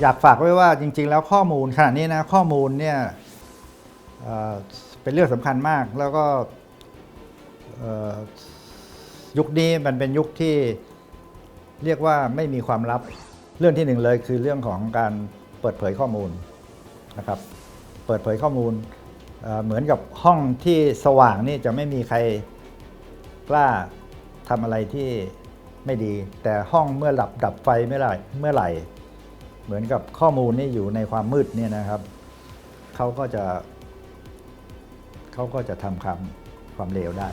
อยากฝากไว้ว่าจริง ๆ แล้วข้อมูลขนาดนี้นะข้อมูลเนี่ยเเป็นเรื่องสำคัญมากแล้วก็ยุคนี้มันเป็นยุคที่เรียกว่าไม่มีความลับเรื่องที่หนึ่งเลยคือเรื่องของการเปิดเผยข้อมูลนะครับ เปิดเผยข้อมูล เหมือนกับห้องที่สว่างนี่จะไม่มีใครกล้าทำอะไรที่ไม่ดี แต่ห้องเมื่อหลับดับไฟเมื่อไหร่เมื่อไหร่ เหมือนกับข้อมูลนี่อยู่ในความมืดเนี่ยนะครับเขาก็จะเขาก็จะทำความความเลวได้